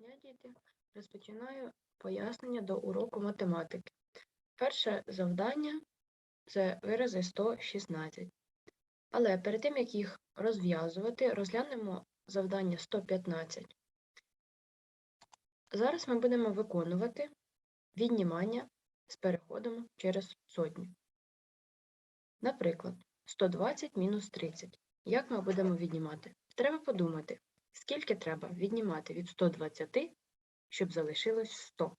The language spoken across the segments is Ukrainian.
дня, діти. Розпочинаю пояснення до уроку математики. Перше завдання це вирази 116. Але перед тим, як їх розв'язувати, розглянемо завдання 115. Зараз ми будемо виконувати віднімання з переходом через сотню. Наприклад, 120 мінус 30. Як ми будемо віднімати? Треба подумати, скільки треба віднімати від 120, щоб залишилось 100.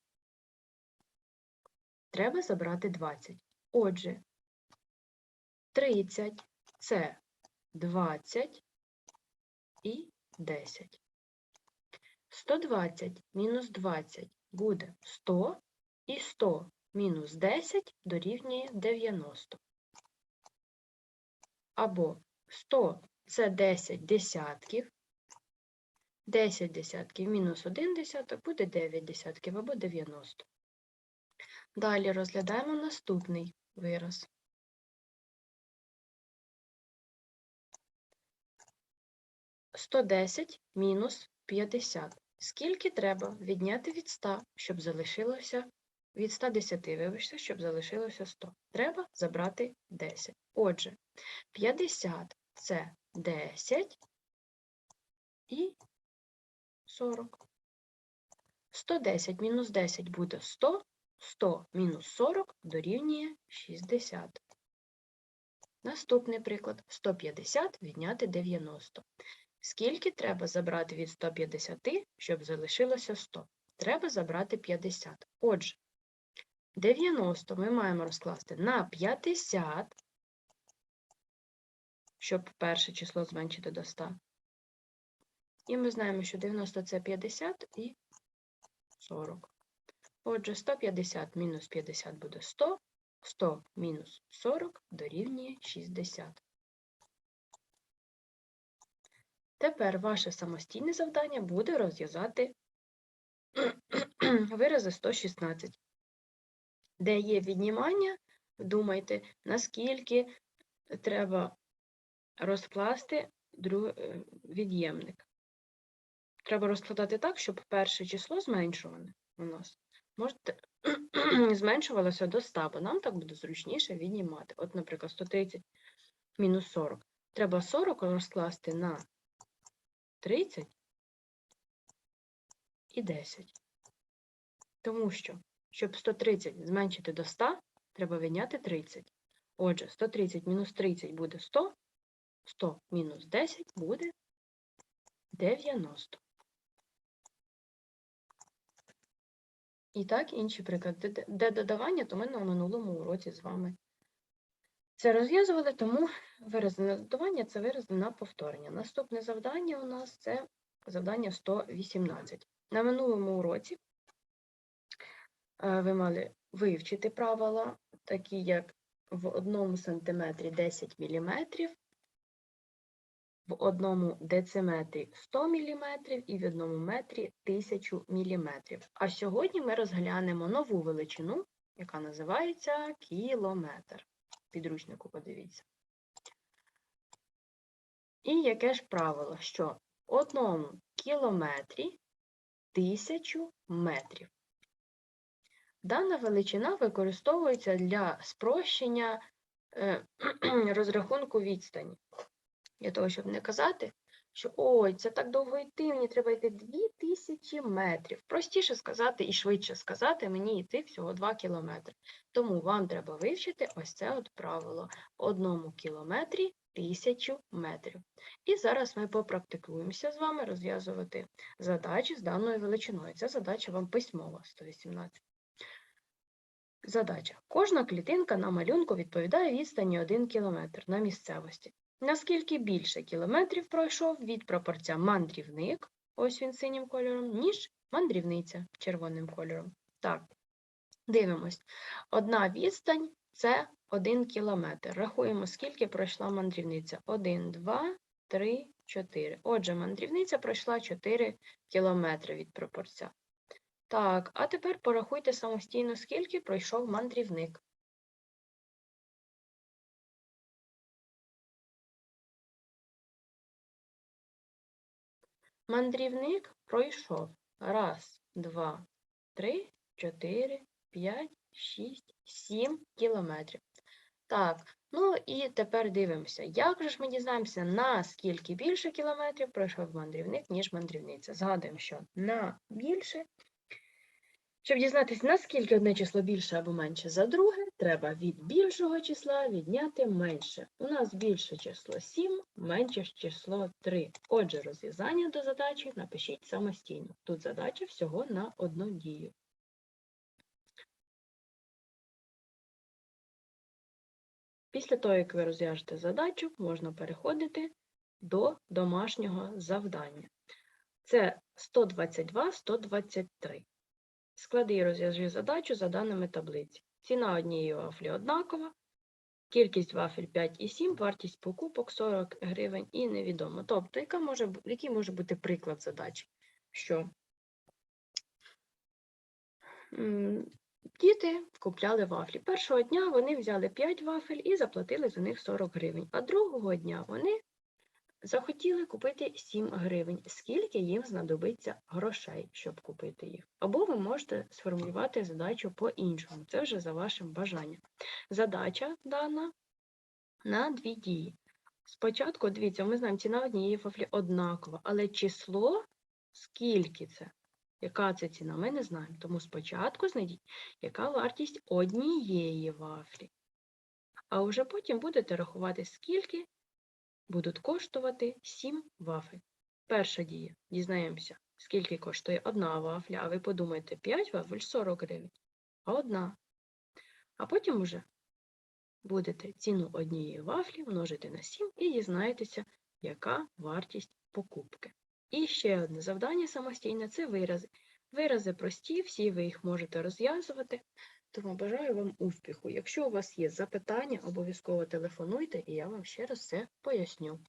Треба забрати 20. Отже, 30 це 20 і 10. 120 мінус 20 буде 100, і 100 мінус 10 дорівнює 90. Або 100 це 10 десятків, 10 десятків мінус 1 десяток буде 9 десятків або 90. Далі розглядаємо наступний вираз. Сто десять мінус 50. Скільки треба відняти від 100, щоб залишилося від 110, вибачте, щоб залишилося 100. Треба забрати 10. Отже, 50 це 10 і 40. 110 мінус 10 буде 100, 100 мінус 40 дорівнює 60. Наступний приклад 150 відняти 90. Скільки треба забрати від 150, щоб залишилося 100? Треба забрати 50. Отже, 90 ми маємо розкласти на 50, щоб перше число зменшити до 100. І ми знаємо, що 90 це 50 і 40. Отже, 150 мінус 50 буде 100, 100 мінус 40 дорівнює 60. Тепер ваше самостійне завдання буде розв'язати вирази 116. Де є віднімання, думайте, наскільки треба розкласти е, від'ємник. Треба розкладати так, щоб перше число зменшуване у нас можете зменшувалося до 100, бо нам так буде зручніше віднімати. От, наприклад, 130 мінус 40. Треба 40 розкласти на 30 і 10. Тому що, щоб 130 зменшити до 100, треба відняти 30. Отже, 130 мінус 30 буде 100, 100 мінус 10 буде 90. І так, інші приклади. Де додавання, то ми на минулому уроці з вами це розв'язували, тому вирази на додавання це вирази на повторення. Наступне завдання у нас це завдання 118. На минулому уроці е, ви мали вивчити правила, такі як в одному сантиметрі 10 мм, в одному дециметрі 100 мм і в одному метрі 1000 мм. А сьогодні ми розглянемо нову величину, яка називається кілометр. Підручнику подивіться. І яке ж правило, що в одному кілометрі 1000 метрів. Дана величина використовується для спрощення е, розрахунку відстані. Для того, щоб не казати, що ой, це так довго йти, мені треба йти 2000 метрів. Простіше сказати і швидше сказати, мені йти всього 2 кілометри. Тому вам треба вивчити ось це от правило. Одному кілометрі 1000 метрів. І зараз ми попрактикуємося з вами розв'язувати задачі з даною величиною. Ця задача вам письмова 118. Задача. Кожна клітинка на малюнку відповідає відстані 1 км на місцевості. Наскільки більше кілометрів пройшов від пропорця мандрівник, ось він синім кольором, ніж мандрівниця червоним кольором. Так, дивимось. Одна відстань це 1 кілометр. Рахуємо, скільки пройшла мандрівниця. 1, 2, 3, 4. Отже, мандрівниця пройшла 4 кілометри від пропорця. Так, а тепер порахуйте самостійно, скільки пройшов мандрівник. Мандрівник пройшов Раз, два, три, чотири, п'ять, шість, сім кілометрів. Так, ну і тепер дивимося, як же ж ми дізнаємося, наскільки більше кілометрів пройшов мандрівник, ніж мандрівниця. Згадуємо, що на більше. Щоб дізнатися, наскільки одне число більше або менше за друге, треба від більшого числа відняти менше. У нас більше число 7, менше число 3. Отже, розв'язання до задачі напишіть самостійно. Тут задача всього на одну дію. Після того, як ви розв'яжете задачу, можна переходити до домашнього завдання. Це 122-123. Склади і розв'яжи задачу за даними таблиці. Ціна однієї вафлі однакова, кількість вафель 5 і 7, вартість покупок 40 гривень і невідомо. Тобто, яка може, який може бути приклад задачі? Що діти купляли вафлі. Першого дня вони взяли 5 вафель і заплатили за них 40 гривень, а другого дня вони захотіли купити 7 гривень. Скільки їм знадобиться грошей, щоб купити їх? Або ви можете сформулювати задачу по-іншому. Це вже за вашим бажанням. Задача дана на дві дії. Спочатку, дивіться, ми знаємо, ціна однієї вафлі однакова, але число, скільки це, яка це ціна, ми не знаємо. Тому спочатку знайдіть, яка вартість однієї вафлі. А вже потім будете рахувати, скільки будуть коштувати 7 вафель. Перша дія. Дізнаємося, скільки коштує одна вафля, а ви подумаєте, 5 вафель 40 гривень, а одна. А потім уже будете ціну однієї вафлі множити на 7 і дізнаєтеся, яка вартість покупки. І ще одне завдання самостійне це вирази. Вирази прості, всі ви їх можете розв'язувати. Тому бажаю вам успіху. Якщо у вас є запитання, обов'язково телефонуйте, і я вам ще раз все поясню.